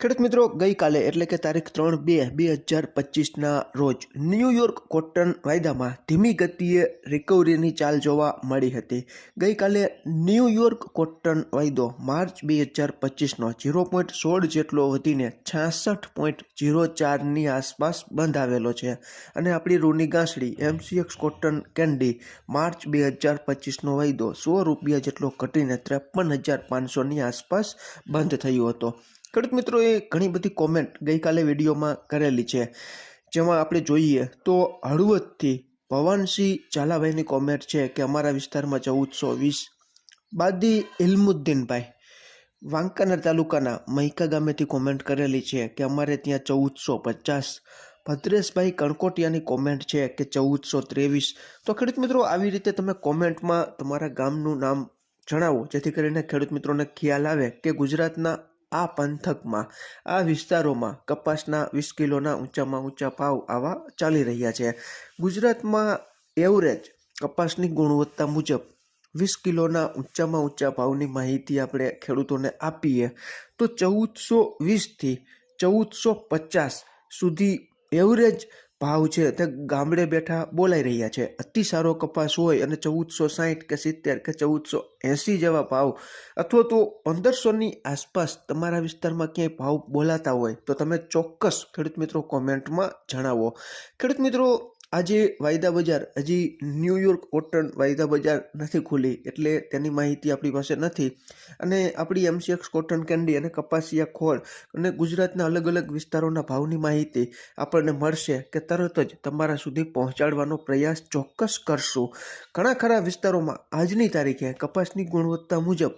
ખેડૂત મિત્રો, ગઈકાલે એટલે કે તારીખ ત્રણ બે બે હજાર પચીસના રોજ ન્યૂયોર્ક કોટન વાયદામાં ધીમી ગતિએ રિકવરીની ચાલ જોવા મળી હતી. ગઈકાલે ન્યૂયોર્ક કોટન વાયદો માર્ચ બે હજાર પચીસનો ઝીરો પોઈન્ટ સોળ જેટલો વધીને છાસઠ પોઈન્ટ ઝીરો ચારની આસપાસ બંધ આવેલો છે. અને આપણી રૂની ગાંસડી એમસીએક્સ કોટન કેન્ડી માર્ચ બે હજાર પચીસનો વાયદો સો રૂપિયા જેટલો ઘટીને ત્રેપન હજાર પાંચસોની આસપાસ બંધ થયો હતો. ખેડૂત મિત્રોએ ઘણી બધી કોમેન્ટ ગઈકાલે વિડીયોમાં કરેલી છે. જેમાં આપણે જોઈએ તો હળવદથી ભવાનસિંહ ઝાલાભાઈની કોમેન્ટ છે કે અમારા વિસ્તારમાં ચૌદસો વીસ બાદી ઇલમુદ્દીનભાઈ વાંકાનેર તાલુકાના મહિકા ગામેથી કોમેન્ટ કરેલી છે કે અમારે ત્યાં ચૌદસો પચાસ ભદ્રેશભાઈ કણકોટિયાની કોમેન્ટ છે કે ચૌદસો ત્રેવીસ. તો ખેડૂત મિત્રો, આવી રીતે તમે કોમેન્ટમાં તમારા ગામનું નામ જણાવો, જેથી કરીને ખેડૂત મિત્રોને ખ્યાલ આવે કે ગુજરાતના આ પંથકમાં, આ વિસ્તારોમાં કપાસના વીસ કિલોના ઊંચામાં ઊંચા ભાવ આવા ચાલી રહ્યા છે. ગુજરાતમાં એવરેજ કપાસની ગુણવત્તા મુજબ વીસ કિલોના ઊંચામાં ઊંચા ભાવની માહિતી આપણે ખેડૂતોને આપીએ, તો ચૌદસો વીસથી ચૌદસો પચાસ સુધી એવરેજ ભાવ છે તે ગામડે બેઠા બોલાઈ રહ્યા છે. અતિ સારો કપાસ હોય અને ચૌદસો સાહીઠ કે સિત્તેર કે ચૌદસો એંસી જેવા ભાવ અથવા તો પંદરસોની આસપાસ તમારા વિસ્તારમાં ક્યાંય ભાવ બોલાતા હોય તો તમે ચોક્કસ ખેડૂત મિત્રો કોમેન્ટમાં જણાવો. ખેડૂત મિત્રો આજે વાયદા બજાર, હજી ન્યૂયોર્ક કોટન વાયદા બજાર નથી ખુલી એટલે તેની માહિતી આપણી પાસે નથી. અને આપણી એમસીએક્સ કોટન કેન્ડી અને કપાસિયા ખોળ અને ગુજરાતના અલગ અલગ વિસ્તારોના ભાવની માહિતી આપણને મળશે કે તરત જ તમારા સુધી પહોંચાડવાનો પ્રયાસ ચોક્કસ કરશું. ઘણા ખરા વિસ્તારોમાં આજની તારીખે કપાસની ગુણવત્તા મુજબ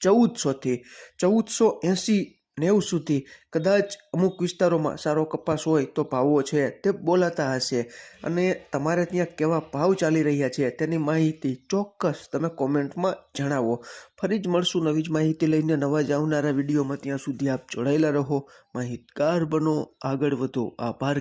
ચૌદસોથી ચૌદસો એંસી નેવું સુધી કદાચ અમુક વિસ્તારોમાં સારો કપાસ હોય તો ભાવો છે તે બોલાતા હશે. અને તમારે ત્યાં કેવા ભાવ ચાલી રહ્યા છે તેની માહિતી ચોક્કસ તમે કોમેન્ટમાં જણાવો. ફરી જ મળશું નવી જ માહિતી લઈને નવા જ આવનારા વિડીયોમાં. ત્યાં સુધી આપ જોડાયેલા રહો. માહિતગાર બનો. આગળ વધો. આભાર.